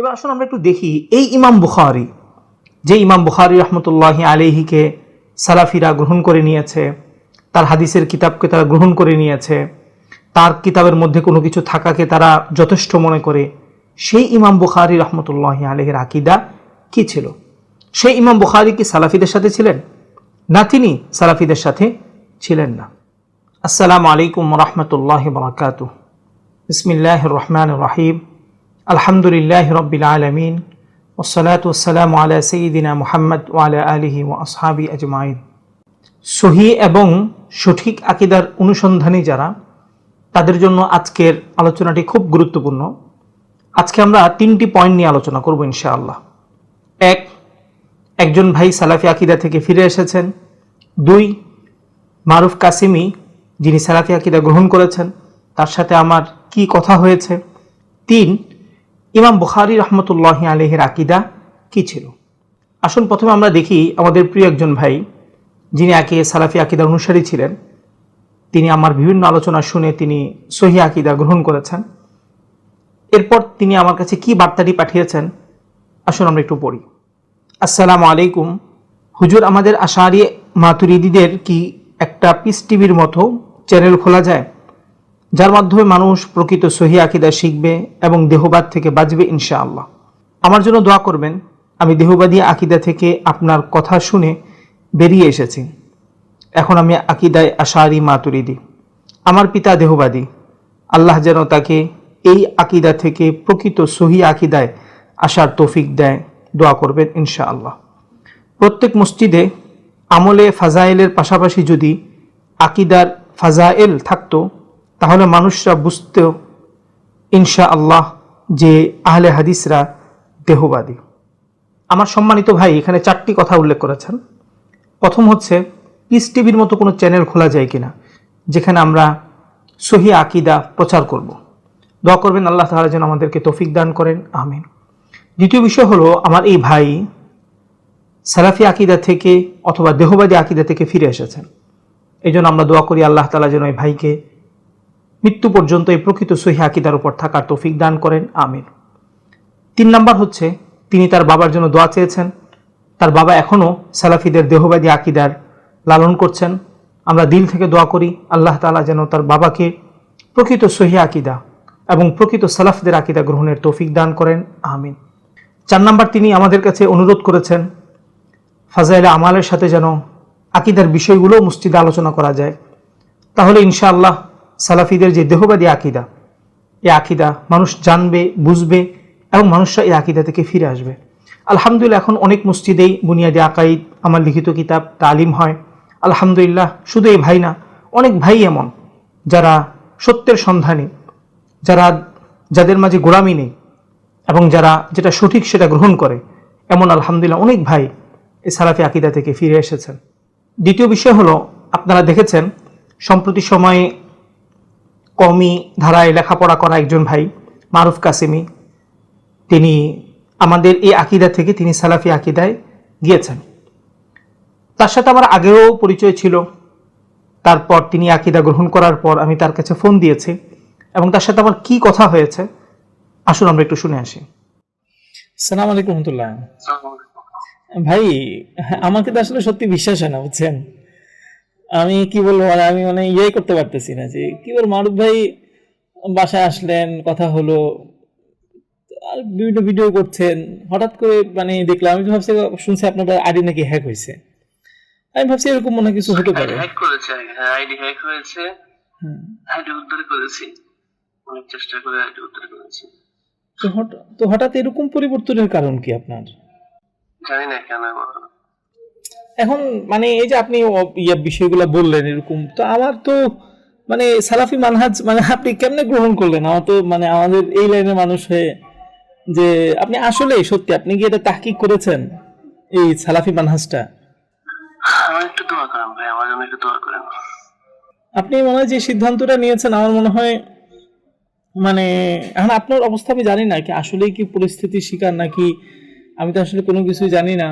এবার আসুন আমরা একটু দেখি, এই ইমাম বুখারি, যে ইমাম বুখারি রহমতুল্লাহ আলিহিকে সালাফিরা গ্রহণ করে নিয়েছে, তার হাদিসের কিতাবকে তারা গ্রহণ করে নিয়েছে, তার কিতাবের মধ্যে কোনো কিছু থাকাকে তারা যথেষ্ট মনে করে, সেই ইমাম বুখারি রহমতুল্লাহ আলহের আকিদা কি ছিল? সেই ইমাম বুখারি কি সালাফিদের সাথে ছিলেন? না তিনি সালাফিদের সাথে ছিলেন না। আসসালামু আলাইকুম রহমতুল্লাহ বরাকাত বিসমিল্লাহ রহমান রাহিম। আলহামদুলিল্লাহ রব্বিল আলমিন ওসলাত ওসালাম আলা সঈদিনা মোহাম্মদ ওয়ালা আলিহি ও আসহাবি আজমাইন। সহি এবং সঠিক আকিদার অনুসন্ধানী যারা, তাদের জন্য আজকের আলোচনাটি খুব গুরুত্বপূর্ণ। আজকে আমরা তিনটি পয়েন্ট নিয়ে আলোচনা করব ইনশাআল্লাহ। এক, একজন ভাই সালাফি আকিদা থেকে ফিরে এসেছেন। দুই, মারুফ কাসিমি, যিনি সালাফি আকিদা গ্রহণ করেছেন, তার সাথে আমার কি কথা হয়েছে। তিন ইমাম বুখারি রহমতুল্লাহ আলহের আকিদা কি ছিল? আসুন প্রথমে আমরা দেখি আমাদের প্রিয় একজন ভাই, যিনি আগে সালাফি আকিদার অনুসারী ছিলেন। তিনি আমার বিভিন্ন আলোচনা শুনে তিনি সহি আকিদা গ্রহণ করেছেন। এরপর তিনি আমার কাছে কি বার্তাটি পাঠিয়েছেন? আসুন আমরা একটু পড়ি। আসসালামু আলাইকুম। হুজুর, আমাদের আশারি মাতুরিদিদের কি একটা পিস টিভির মতো চ্যানেল খোলা যায়? যার মাধ্যমে মানুষ প্রকৃত সহি আকিদা শিখবে এবং দেহবাদ থেকে বাঁচবে ইনশাআল্লাহ। আমার জন্য দোয়া করবেন, আমি দেহবাদী আকিদা থেকে আপনার কথা শুনে বেরিয়ে এসেছি। এখন আমি আকিদায় আশারি মাতুরিদি। আমার পিতা দেহবাদী। আল্লাহ যেন তাকে এই আকিদা থেকে প্রকৃত সহি আকিদায় আসার তৌফিক দেয়, দোয়া করবেন ইনশাআল্লাহ। প্রত্যেক মসজিদে আমলে ফাজাইলের পাশাপাশি যদি আকিদার ফাজাইল থাকতো তাহলে মানুষরা বুঝতেও ইনশা আল্লাহ যে আহলে হাদিসরা দেহবাদী। আমার সম্মানিত ভাই এখানে চারটি কথা উল্লেখ করেছেন। প্রথম হচ্ছে পিস টিভির মতো কোনো চ্যানেল খোলা যায় কিনা, যেখানে আমরা সহি আকিদা প্রচার করব। দোয়া করবেন আল্লাহ তাআলা যেন আমাদেরকে তৌফিক দান করেন, আমিন। দ্বিতীয় বিষয় হলো, আমার এই ভাই সালাফি আকিদা থেকে অথবা দেহবাদী আকিদা থেকে ফিরে এসেছেন। এই জন্য আমরা দোয়া করি আল্লাহ তালা যেন এই ভাইকে মৃত্যু পর্যন্ত এই প্রকৃত সহি আকিদার উপর থাকার তৌফিক দান করেন, আমিন। তিন নাম্বার হচ্ছে, তিনি তার বাবার জন্য দোয়া চেয়েছেন। তার বাবা এখনও সালাফিদের দেহবাদী আকিদার লালন করছেন। আমরা দিল থেকে দোয়া করি, আল্লাহ তালা যেন তার বাবাকে প্রকৃত সহি আকিদা এবং প্রকৃত সালাফদের আকিদা গ্রহণের তৌফিক দান করেন, আমিন। চার নাম্বার তিনি আমাদের কাছে অনুরোধ করেছেন, ফাজাইলে আমালের সাথে যেন আকিদার বিষয়গুলো মসজিদে আলোচনা করা যায়। তাহলে ইনশাআল্লাহ সালাফিদের যে দেহবাদী আকিদা, এই আকিদা মানুষ জানবে, বুঝবে এবং মানুষরা এই আকিদা থেকে ফিরে আসবে। আলহামদুলিল্লাহ, এখন অনেক মসজিদেই বুনিয়াদি আকাইদ, আমার লিখিত কিতাব, তালিম হয়। আলহামদুলিল্লাহ, শুধু এই ভাই না, অনেক ভাই এমন যারা সত্যের সন্ধানে, যারা যাদের মাঝে গোড়ামি নেই এবং যারা যেটা সঠিক সেটা গ্রহণ করে। এমন আলহামদুলিল্লাহ অনেক ভাই এই সালাফি আকিদা থেকে ফিরে এসেছেন। দ্বিতীয় বিষয় হলো, আপনারা দেখেছেন, সম্প্রতি সময়ে কমি ধারায় লেখাপড়া করা একজন ভাই মারুফ কাসিমি। তিনি আমাদের এই আকিদা থেকে তিনি সালাফি আকিদায় গিয়েছেন। তার সাথে আমার আগেও পরিচয় ছিল। তারপর তিনি আকিদা গ্রহণ করার পর আমি তার কাছে ফোন দিয়েছি এবং তার সাথে আমার কি কথা হয়েছে আসুন আমরা একটু শুনে আসি। সালাম আলাইকুম রহমতুল্লাহ ভাই আমাকে তো আসলে সত্যি বিশ্বাস হয় না বুঝছেন? আমি কি বলব মানে আমি মানে ইয়ে করতে পারতেছি না যে কি বল মারুফ ভাই বাসায় আসলেন কথা হলো আর বিভিন্ন ভিডিও করছেন হঠাৎ করে মানে দেখলাম আমি ভাবছি শুনছি আপনার আইডি নাকি হ্যাক হয়েছে। আমি ভাবছি এরকম মনে কিছু হতে পারে। হ্যাক করেছে হ্যাঁ আইডি হ্যাক হয়েছে। হ্যাঁ। আইডি উদ্ধার করেছি। অনেক চেষ্টা করে আইডি উদ্ধার করেছি। তো হঠাৎ তো হঠাৎ এরকম পরিবর্তনের কারণ কি আপনার? জানি না কেন এখন মানে এই যে আপনি ইয়ে বিষয়গুলো বললেন এরকম তো আমার তো মানে সালাফি মানহাজ মানে আপনি কেমনে গ্রহণ করলেন? আমার তো মানে আমাদের এই লাইনের মানুষ হয়ে যে আপনি আসলে সত্যি আপনি কি এটা তাহকিক করেছেন এই সালাফি মানহাজটা? আমার একটু দোয়া করেন ভাই আমার জন্য একটু দোয়া করেন। আপনি মনে হয় যে সিদ্ধান্তটা নিয়েছেন আমার মনে হয় মানে এখন আপনার অবস্থা আমি জানি না কি আসলেই কি পরিস্থিতির শিকার নাকি আমি তো আসলে কোনো কিছুই জানি না।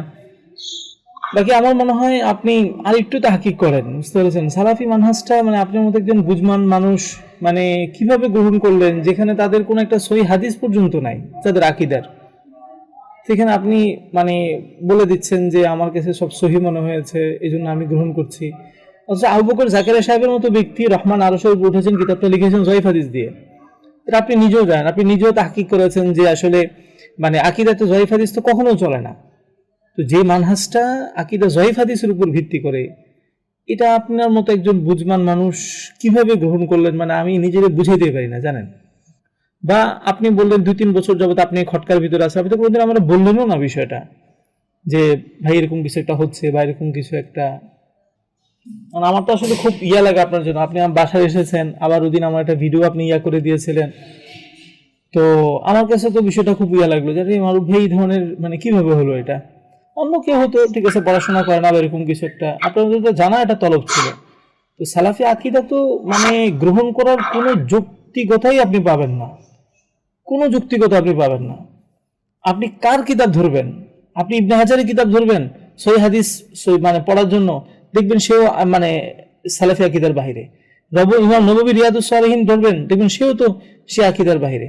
বাকি আমার মনে হয় আপনি আর একটু তাহাকিক করেন, বুঝতে পেরেছেন? সালাফি মানহাজটা মানে আপনার মতো একজন বুঝমান মানুষ মানে কীভাবে গ্রহণ করলেন, যেখানে তাদের কোনো একটা সহি হাদিস পর্যন্ত নাই, তাদের আকিদার। সেখানে আপনি মানে বলে দিচ্ছেন যে আমার কাছে সব সহি মনে হয়েছে এই জন্য আমি গ্রহণ করছি। অথচ আবু বকর জাকেরা সাহেবের মতো ব্যক্তি রহমান উপর উঠেছেন, কিতাবটা লিখেছেন জয়ীফ হাদিস দিয়ে। এটা আপনি নিজেও জানেন, আপনি নিজেও তাহকিক করেছেন যে আসলে মানে আকিদাতে জয়ীফ হাদিস তো কখনো চলে না। তো যে মানহাজটা আকিদা জয়ীফ হাদিসের উপর ভিত্তি করে, এটা আপনার মতো একজন বুঝমান মানুষ কীভাবে গ্রহণ করলেন? মানে আমি নিজেকে বুঝাইতে পারি না, জানেন? বা আপনি বললেন দুই তিন বছর যাবত আপনি খটকার ভিতরে আছেন, আপনি তো কোনোদিন আমরা বললেনও না বিষয়টা যে, ভাই, এরকম কিছু একটা হচ্ছে বা এরকম কিছু একটা। মানে আমার তো আসলে খুব ইয়া লাগে আপনার জন্য। আপনি আমার বাসায় এসেছেন, আবার ওদিন আমার একটা ভিডিও আপনি ইয়া করে দিয়েছিলেন। তো আমার কাছে তো বিষয়টা খুব ইয়া লাগল যে, আরে মারুফ ভাই, এই ধরনের মানে কীভাবে হলো এটা? অন্য কেউ হতো ঠিক আছে পড়াশোনা করে না এরকম কিছু একটা। আপনাদের তো জানা একটা তলব ছিল। তো সালাফি আকিদা তো মানে গ্রহণ করার কোনো যুক্তিগতাই আপনি পাবেন না। কোনো যুক্তিগত আপনি পাবেন না। আপনি কার কিতাব ধরবেন? আপনি ইবনে হাজারের কিতাব ধরবেন? সই হাদিস সই মানে পড়ার জন্য। দেখবেন সেও মানে সালাফি আকিদার বাহিরে। রব, ইমাম নবী রিয়াদুস ধরবেন, দেখবেন সেও তো সে আকিদার বাহিরে।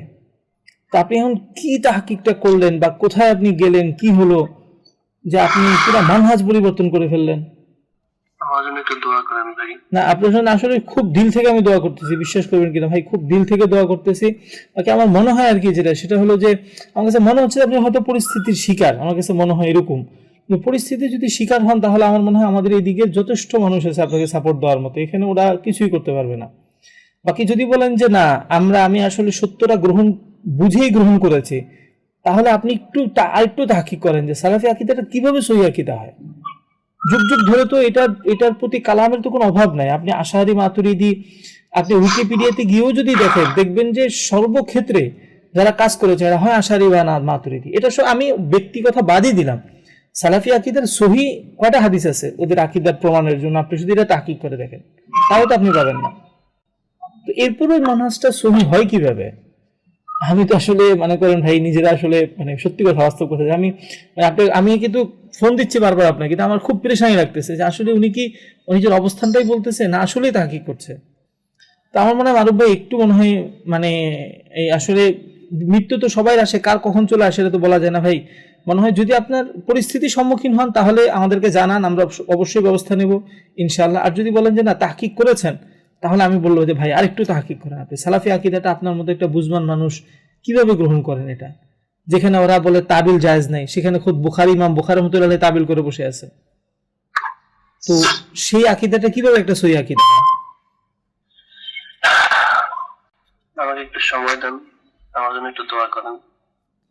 তা আপনি এখন কি তাহকিকটা করলেন বা কোথায় আপনি গেলেন, কি হলো? যে আপনি পুরো মানহাজ পরিবর্তন করে ফেললেন। আমার জন্য একটু দোয়া করেন ভাই। না আপনার জন্য আসলে খুব দিল থেকে আমি দোয়া করতেছি বিশ্বাস করবেন কিনা ভাই খুব দিল থেকে দোয়া করতেছি। বাকি আমার মনে হয় আর কি যেটা সেটা হলো যে আমার কাছে মনে হচ্ছে আপনি হয়তো পরিস্থিতির শিকার আমার কাছে মনে হয় এরকম। পরিস্থিতি যদি শিকার হন তাহলে আমার মনে হয় আমাদের এইদিকে যথেষ্ট মানুষ আছে আপনাকে সাপোর্ট দেওয়ার মতো। এখানে ওরা কিছুই করতে পারবে না। বাকি যদি বলেন যে না আমরা আমি আসলে সত্যটা গ্রহণ বুঝেই গ্রহণ করেছি তাহলে আপনি একটু আরেকটু তাহকিক করেন যে সালাফি আকিদাটা কীভাবে সহি আকিদা হয়? যুগ যুগ ধরে তো এটা, এটার প্রতি কালামের তো কোনো অভাব নাই। আপনি আশাহারি, মাতুরিদি, আপনি উইকিপিডিয়াতে গিয়েও যদি দেখেন, দেখবেন যে সর্বক্ষেত্রে যারা কাজ করেছে, এরা হয় আশারি বা না, মাতুরিদি। এটা আমি ব্যক্তি কথা বাদই দিলাম। সালাফি আকিদার সহি কয়টা হাদিস আছে ওদের আকিদার প্রমাণের জন্য? আপনি যদি এটা তাকিক করে দেখেন, তাও তো আপনি পাবেন না। তো এরপরে মানহাজটা সহি হয় কীভাবে? আমি তো আসলে, মনে করেন ভাই, নিজেরা আসলে মানে সত্যি কথা বাস্তব কথা আমি মানে আপনি আমি কিন্তু ফোন দিচ্ছি বারবার আপনাকে, কিন্তু আমার খুব পরেশানি লাগতেছে যে আসলে উনি কি নিজের অবস্থানটাই বলতেছে, না আসলেই তা কি করছে? তো আমার মনে হয় মারুফ ভাই, একটু মনে হয় মানে এই আসলে মৃত্যু তো সবাই আসে, কার কখন চলে আসে এটা তো বলা যায় না ভাই। মনে হয় যদি আপনার পরিস্থিতির সম্মুখীন হন, তাহলে আমাদেরকে জানান, আমরা অবশ্য- অবশ্যই ব্যবস্থা নেব, ইনশাআল্লাহ। আর যদি বলেন যে না তাহকিক করেছেন? তাহলে আমি বলব যে ভাই আরেকটু তাহকিক করেন আপনি। সালাফি আকিদাটা আপনার মতো একটা বুঝমান মানুষ কীভাবে গ্রহণ করেন এটা? যেখানে ওরা বলে তাবিল জায়েজ নাই সেখানে খুব বুখারি ইমাম বুখারি রহমতুল্লাহ তাবিল করে বসে আছে। তো সেই আকিদাটা কীভাবে একটা সই আকিদা? আমাকে একটু সময় দেন আমার জন্য একটু দোয়া করেন।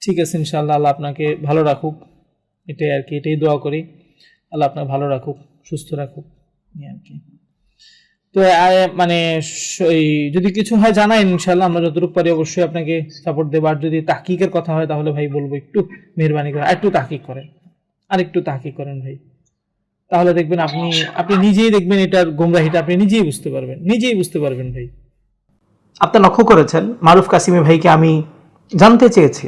ঠিক আছে ইনশাআল্লাহ আল্লাহ আপনাকে ভালো রাখুক। এটাই আর কি এটাই দোয়া করি। আল্লাহ আপনাকে ভালো রাখুক সুস্থ রাখুক। আর কি। তো মানে যদি কিছু হয় জানাই ইনশাল্লাহ আমরা যতটুকু পারি অবশ্যই আপনাকে সাপোর্ট দেবো। আর যদি তাহকিকের কথা হয়, তাহলে ভাই বলব একটু মেহরবানি করে একটু তাহকিক করেন। আর একটু তাহকিক করেন ভাই। তাহলে দেখবেন আপনি আপনি নিজেই দেখবেন এটার গোমরাহিটা, আপনি নিজেই বুঝতে পারবেন। নিজেই বুঝতে পারবেন ভাই। আপনি লক্ষ্য করেছেন, মারুফ কাসিমি ভাইকে আমি জানতে চেয়েছি।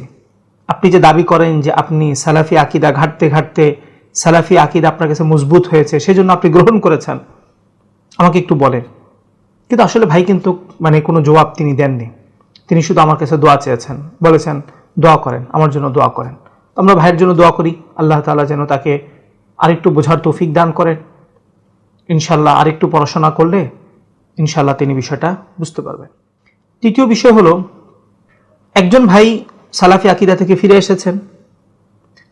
আপনি যে দাবি করেন যে আপনি সালাফি আকিদা ঘাটতে ঘাটতে, সালাফি আকিদা আপনার কাছে মজবুত হয়েছে, সেজন্য আপনি গ্রহণ করেছেন। আমাকে একটু বলেন। কিন্তু আসলে ভাই কিন্তু মানে কোনো জবাব তিনি দেননি। তিনি শুধু আমার কাছে দোয়া চেয়েছেন, বলেছেন, দোয়া করেন, আমার জন্য দোয়া করেন। আমরা ভাইয়ের জন্য দোয়া করি, আল্লাহ তাআলা যেন তাকে আরেকটু বোঝার তৌফিক দান করেন। ইনশাল্লাহ আরেকটু পড়াশোনা করলে ইনশাল্লাহ তিনি বিষয়টা বুঝতে পারবেন। তৃতীয় বিষয় হলো, একজন ভাই সালাফি আকিদা থেকে ফিরে এসেছেন,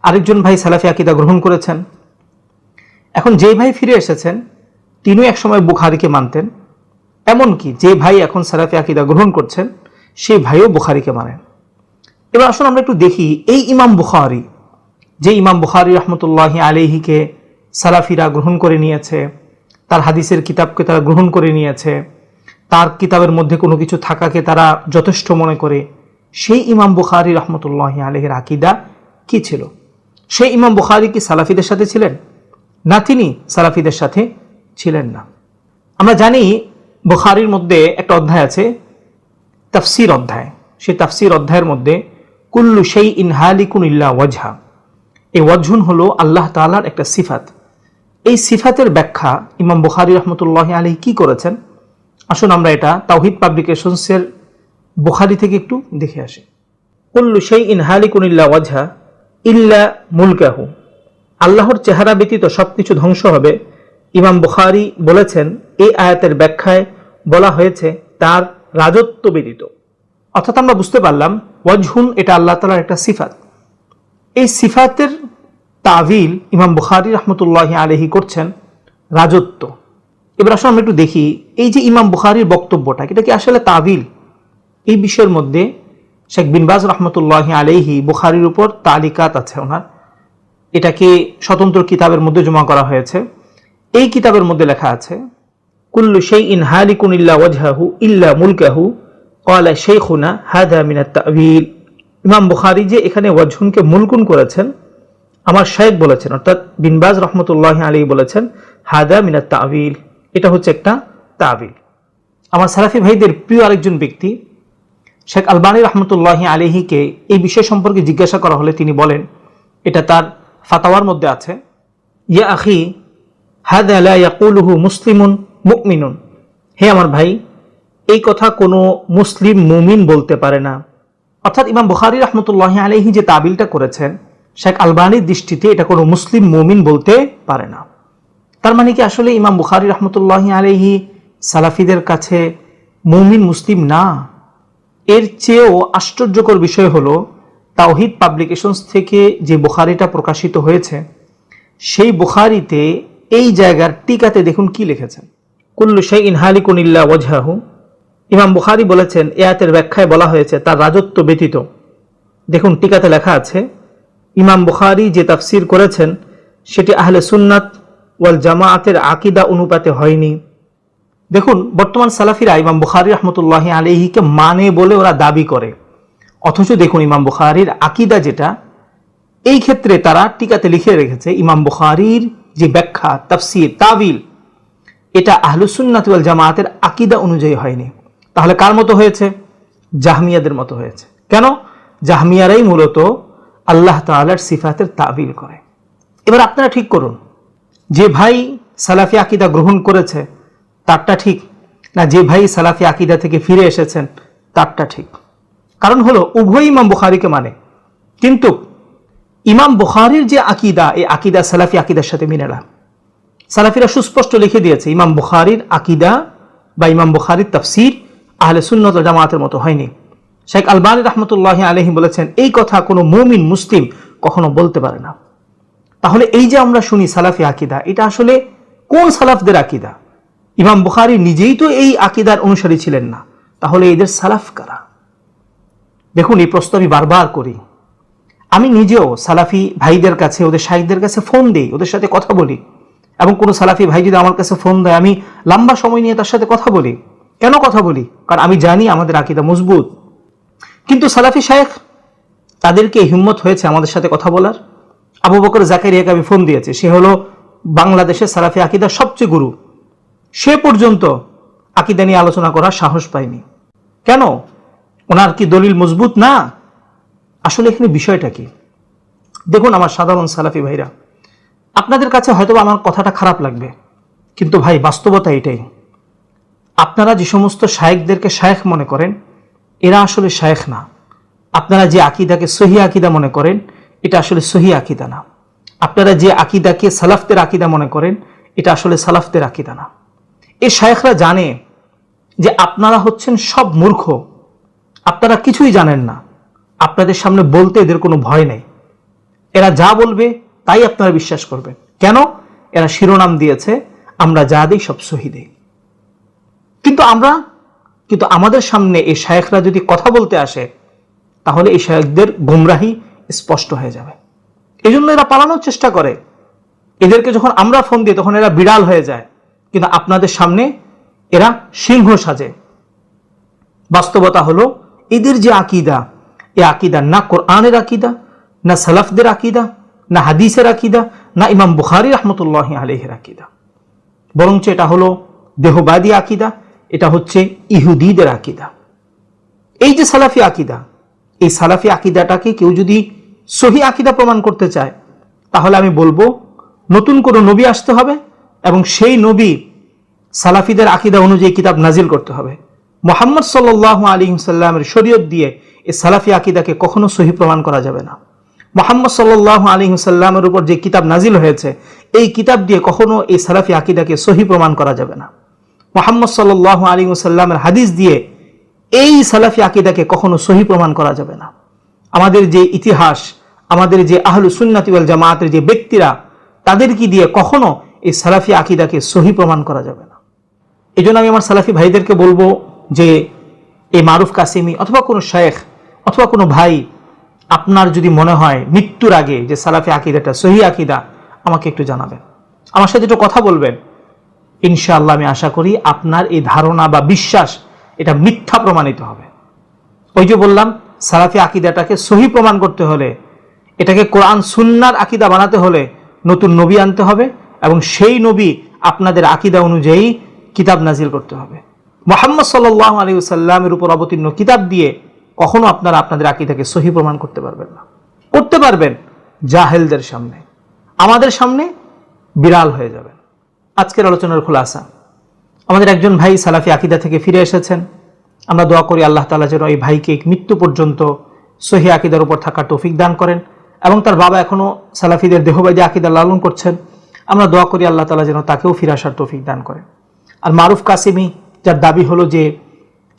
আরেকজন ভাই সালাফি আকিদা গ্রহণ করেছেন। এখন যে ভাই ফিরে এসেছেন তিনিও একসময় বুখারিকে মানতেন। এমনকি যে ভাই এখন সালাফি আকিদা গ্রহণ করছেন সেই ভাইও বুখারিকে মানেন এবার আসুন আমরা একটু দেখি এই ইমাম বুখারি, যে ইমাম বুখারি রহমতুল্লাহ আলিহিকে সালাফিরা গ্রহণ করে নিয়েছে, তার হাদিসের কিতাবকে তারা গ্রহণ করে নিয়েছে, তার কিতাবের মধ্যে কোনো কিছু থাকাকে তারা যথেষ্ট মনে করে, সেই ইমাম বুখারি রহমতুল্লাহ আলহের আকিদা কি ছিল? সেই ইমাম বুখারি কি সালাফিদের সাথে ছিলেন? না তিনি সালাফিদের সাথে ছিলেন না। আমরা জানি বুখারির মধ্যে একটা অধ্যায় আছে, তাফসির অধ্যায়। সেই তাফসির অধ্যায়ের মধ্যে, কুল্লু সেই ইনহালিকুন ইল্লা ওয়াজহা। এই ওয়াজহুন হলো আল্লাহ তাআলার একটা সিফাত। এই সিফাতের ব্যাখ্যা ইমাম বুখারি রহমতুল্লাহ আলী কি করেছেন? আসুন আমরা এটা তাওহিদ পাবলিকেশনসের বুখারি থেকে একটু দেখে আসি। কুল্লু সেই ইনহালিকুন ইল্লা ওয়াজহা ইল্লা মুলকাহু। আল্লাহর চেহারা ব্যতীত সবকিছু ধ্বংস হবে। ইমাম বুখারি বলেছেন, এই আয়াতের ব্যাখ্যায় বলা হয়েছে তার রাজত্ব ব্যতীত। অর্থাৎ আমরা বুঝতে পারলাম, ওয়াজহুন এটা আল্লাহ তালার একটা সিফাত। এই সিফাতের তাবিল ইমাম বুখারি রহমতুল্লাহ আলহি করছেন, রাজত্ব। এবার আসলে আমরা একটু দেখি, এই যে ইমাম বুখারির বক্তব্যটা, এটা কি আসলে তাবিল? এই বিষয়ের মধ্যে শেখ বিনবাজ রহমতুল্লাহ আলহি বুখারির উপর তালিকাত আছে ওনার। এটাকে স্বতন্ত্র কিতাবের মধ্যে জমা করা হয়েছে। এই কিতাবের মধ্যে লেখা আছে, কুল্লু সেই ইন হালিকুন ইল্লা ওয়াজহাহু ইল্লা মুলকাহু কলা শেখুনা হাদা মিনাত তাবিল ইমাম বুখারি যে এখানে ওয়াজহুনকে মুলকুন করেছেন আমার শায়েক বলেছেন অর্থাৎ বিনবাজ রহমতুল্লাহ আলী বলেছেন হাদা মিনাত তাবিল এটা হচ্ছে একটা তাবিল। আমার সালাফি ভাইদের প্রিয় আরেকজন ব্যক্তি, শেখ আলবানী রহমতুল্লাহ আলিহিকে এই বিষয় সম্পর্কে জিজ্ঞাসা করা হলে তিনি বলেন, এটা তার ফাতাওয়ার মধ্যে আছে, ইয়া আখি হাদ আলা ইয়াকুলুহু মুসলিমুন মুকমিনুন হে আমার ভাই, এই কথা কোনো মুসলিম মুমিন বলতে পারে না। অর্থাৎ ইমাম বুখারি রহমতুল্লাহ আলহি যে তাবিলটা করেছেন, শেখ আলবানির দৃষ্টিতে এটা কোনো মুসলিম মুমিন বলতে পারে না। তার মানে কি আসলে ইমাম বুখারি রহমতুল্লাহ আলহি সালাফিদের কাছে মুমিন মুসলিম না? এর চেয়েও আশ্চর্যকর বিষয় হলো, তাওহিদ পাবলিকেশনস থেকে যে বুখারিটা প্রকাশিত হয়েছে, সেই বুখারিতে এই জায়গার টিকাতে দেখুন কি লিখেছেন। কুল্লু সেই ইনহালিকুনিল্লা ওয়াজহাহু। ইমাম বুখারি বলেছেন এয়াতের ব্যাখ্যায় বলা হয়েছে, তার রাজত্ব ব্যতীত। দেখুন, টিকাতে লেখা আছে, ইমাম বুখারি যে তাফসির করেছেন, সেটি আহলে সুন্নাত ওয়াল জামায়াতের আকিদা অনুপাতে হয়নি। দেখুন, বর্তমান সালাফিরা ইমাম বুখারি রহমতুল্লাহ আলহিকে মানে বলে ওরা দাবি করে। অথচ দেখুন, ইমাম বুখারির আকিদা যেটা, এই ক্ষেত্রে তারা টিকাতে লিখে রেখেছে, ইমাম বুখারির যে ব্যাখ্যা, তাফসির, তাবিল, এটা আহলুসুন্নাত ওয়াল জামায়াতের আকিদা অনুযায়ী হয়নি। তাহলে কার মতো হয়েছে? জাহমিয়াদের মতো হয়েছে। কেন? জাহমিয়ারাই মূলত আল্লাহ তাআলার সিফাতের তাবিল করে। এবার আপনারা ঠিক করুন, যে ভাই সালাফি আকিদা গ্রহণ করেছে, তারটা ঠিক, না যে ভাই সালাফি আকিদা থেকে ফিরে এসেছেন, তারটা ঠিক। কারণ হলো উভয় ইমাম বুখারিকে মানে। কিন্তু ইমাম বুখারির যে আকিদা, এই আকিদা সালাফি আকিদার সাথে মিলে না। সালাফিরা সুস্পষ্ট লিখে দিয়েছে, ইমাম বুখারির আকিদা বা ইমাম বুখারির তফসির আহলে সুন্নত ওয়াল জামায়াতের মতো হয়নি। শেখ আলবানী রহমতুল্লাহ আলহিম বলেছেন, এই কথা কোনো মুমিন মুসলিম কখনো বলতে পারে না। তাহলে এই যে আমরা শুনি সালাফি আকিদা, এটা আসলে কোন সালাফদের আকিদা? ইমাম বুখারি নিজেই তো এই আকিদার অনুসারী ছিলেন না। তাহলে এদের সালাফ কারা? দেখুন, এই প্রশ্ন আমি বারবার করি। আমি নিজেও সালাফি ভাইদের কাছে, ওদের শাহিকদের কাছে ফোন দিই, ওদের সাথে কথা বলি। এবং কোনো সালাফি ভাই যদি আমার কাছে ফোন দেয়, আমি লম্বা সময় নিয়ে তার সাথে কথা বলি। কেন কথা বলি? কারণ আমি জানি আমাদের আকিদা মজবুত। কিন্তু সালাফি শায়েখ তাদেরকে হিম্মত হয়েছে আমাদের সাথে কথা বলার। আবু বকর জাকারিয়াকে আমি ফোন দিয়েছি। সে হলো বাংলাদেশের সালাফি আকিদার সবচেয়ে গুরু। সে পর্যন্ত আকিদা নিয়ে আলোচনা করার সাহস পায়নি। কেন? ওনার কি দলিল মজবুত? না। আসলে এখানে বিষয়টা কি? দেখুন আমার সাধারণ সালাফি ভাইরা, আপনাদের কাছে হয়তো আমার কথাটা খারাপ লাগবে, কিন্তু ভাই বাস্তবতা এটাই। আপনারা যে সমস্ত শায়েকদেরকে শায়েখ মনে করেন, এরা আসলে শায়েখ না। আপনারা যে আকিদাকে সহি আকিদা মনে করেন, এটা আসলে সহি আকিদা না। আপনারা যে আকিদাকে সালাফদের আকিদা মনে করেন, এটা আসলে সালাফদের আকিদা না। এই শায়েখরা জানে যে আপনারা হচ্ছেন সব মূর্খ। আপনারা কিছুই জানেন না। আপনাদের সামনে বলতে এদের কোনো ভয় নেই। এরা যা বলবে, তাই আপনারা বিশ্বাস করবেন। কেন? এরা শিরোনাম দিয়েছে, আমরা যা দিই সব সহি দিই। কিন্তু আমরা, কিন্তু আমাদের সামনে এই শায়েখরা যদি কথা বলতে আসে, তাহলে এই শায়েকদের গুমরাহি স্পষ্ট হয়ে যাবে। এই জন্য এরা পালানোর চেষ্টা করে। এদেরকে যখন আমরা ফোন দিই, তখন এরা বিড়াল হয়ে যায়। কিন্তু আপনাদের সামনে এরা সিংহ সাজে। বাস্তবতা হলো, এদের যে আকিদা এ আকিদা, না কোরআনের আকিদা, না সালাফদের আকিদা, না হাদিসের আকিদা, না ইমাম বুখারি রহমতুল্লাহ আলহের আকিদা। বরঞ্চ এটা হলো দেহবাদী আকিদা, এটা হচ্ছে ইহুদিদের আকিদা। এই যে সালাফি আকিদা, এই সালাফি আকিদাটাকে কেউ যদি সহি আকিদা প্রমাণ করতে চায়, তাহলে আমি বলব নতুন কোনো নবী আসতে হবে এবং সেই নবী সালাফিদের আকিদা অনুযায়ী কিতাব নাজিল করতে হবে। মোহাম্মদ সাল্লাহ আলী সাল্লামের শরীয়ত দিয়ে এই সালাফি আকিদাকে কখনো সহি প্রমাণ করা যাবে না। মোহাম্মদ সাল্লাহ আলী হুসাল্লামের উপর যে কিতাব নাজিল হয়েছে, এই কিতাব দিয়ে কখনো এই সালাফি আকিদাকে সহি প্রমাণ করা যাবে না। মোহাম্মদ সাল্লাহ আলী হুসাল্লামের হাদিস দিয়ে এই সালাফি আকিদাকে কখনো সহি প্রমাণ করা যাবে না। আমাদের যে ইতিহাস, আমাদের যে আহলু সুন্নাতিওয়াল জামাতের যে ব্যক্তিরা, তাদেরকে দিয়ে কখনো এই সালাফি আকিদাকে সহি প্রমাণ করা যাবে না। এই আমি আমার সালাফি ভাইদেরকে বলব যে এই মারুফ কাসিমি অথবা কোনো শেখ অথবা কোনো ভাই আপনার যদি মনে হয় মৃত্যুর আগে যে সালাফি আকিদাটা, সহি আকিদা, আমাকে একটু জানাবেন। আমার সাথে একটু কথা বলবেন। ইনশাআল্লাহ আমি আশা করি আপনার এই ধারণা বা বিশ্বাস এটা মিথ্যা প্রমাণিত হবে। ওই যে বললাম, সালাফি আকিদাটাকে সহি প্রমাণ করতে হলে, এটাকে কোরআন সুন্নার আকিদা বানাতে হলে নতুন নবী আনতে হবে এবং সেই নবী আপনাদের আকিদা অনুযায়ী কিতাব নাজিল করতে হবে। মোহাম্মদ সাল্লাহ আলী সাল্লামের উপর অবতীর্ণ কিতাব দিয়ে কখনো আপনারা আপনাদের আকিদাকে সহি প্রমাণ করতে পারবেন না। করতে পারবেন জাহেলদের সামনে। আমাদের সামনে বিড়াল হয়ে যাবেন। আজকের আলোচনার খোলাসা। আমাদের একজন ভাই সালাফি আকিদা থেকে ফিরে এসেছেন। আমরা দোয়া করি আল্লাহ তালা যেন এই ভাইকে মৃত্যু পর্যন্ত সহি আকিদার উপর থাকার তৌফিক দান করেন এবং তার বাবা এখনও সালাফিদের দেহবাদী আকিদা লালন করছেন। আমরা দোয়া করি আল্লাহ তালা যেন তাকেও ফিরে আসার তৌফিক দান করেন। আর মারুফ কাসিমি, যার দাবি হলো যে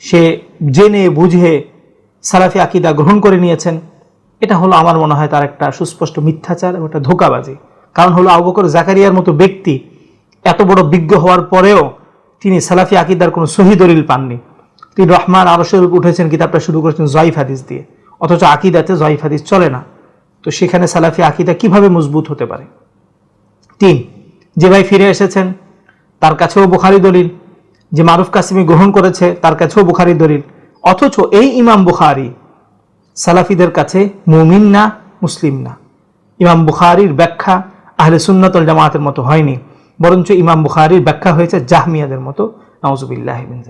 সে জেনে, বুঝে সালাফি আকিদা গ্রহণ করে নিয়েছেন। এটা হলো আমার মনে হয় তার একটা সুস্পষ্ট মিথ্যাচার এবং একটা ধোকাবাজি। কারণ হলো আবু বকর জাকারিয়ার মতো ব্যক্তি এত বড় বিজ্ঞ হওয়ার পরেও তিনি সালাফি আকিদার কোনো সহি দলিল পাননি। তিনি রহমান আরশের উপর উঠেছেন, কিতাবটা শুরু করেছেন জয়ীফ হাদিস দিয়ে। অথচ আকিদাতে জয়ীফ হাদিস চলে না। তো সেখানে সালাফি আকিদা কীভাবে মজবুত হতে পারে? তিন, যে ভাই ফিরে এসেছেন, তার কাছেও বুখারি দলিল। যে মারুফ কাসিমি গ্রহণ করেছে, তার কাছেও বুখারি দলিল। অথচ এই ইমাম বুখারি সালাফিদের কাছে মুমিন না, মুসলিম না। ইমাম বুখারির ব্যাখ্যা আহলে সুন্নতল জামাতের মতো হয়নি, বরঞ্চ ইমাম বুখারির ব্যাখ্যা হয়েছে জাহমিয়াদের মতো নওজুবিল্লাহ বিন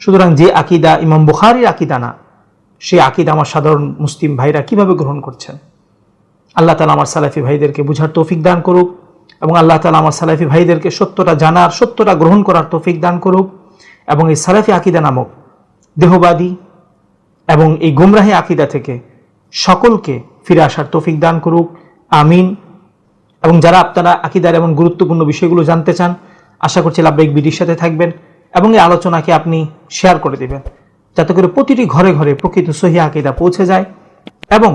সুতরাং যে আকিদা ইমাম বুখারির আকিদা না সেই আকিদা আমার সাধারণ মুসলিম ভাইরা কীভাবে গ্রহণ করছেন? আল্লাহ তালা আমার সালাফি ভাইদেরকে বুঝার তৌফিক দান করুক এবং আল্লাহ তালা আমার সালাফি ভাইদেরকে সত্যটা জানার, সত্যটা গ্রহণ করার তৌফিক দান করুক এবং এই সালাফি আকিদা নামক দেহবাদী এবং এই গুমরাহি আকিদা থেকে সকলকে ফিরে আসার তৌফিক দান করুক। আমিন। এবং যারা আপনারা আকিদার এমন গুরুত্বপূর্ণ বিষয়গুলো জানতে চান, আশা করছি লাভবাহিক বিডির সাথে থাকবেন এবং এই আলোচনাকে আপনি শেয়ার করে দিবেন, যাতে করে প্রতিটি ঘরে ঘরে প্রকৃত সহি আকিদা পৌঁছে যায় এবং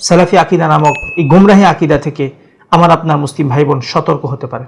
সালাফি আকিদা নামক এই গুমরাহি আকিদা থেকে আমার আপনার মুসলিম ভাই বোন সতর্ক হতে পারে।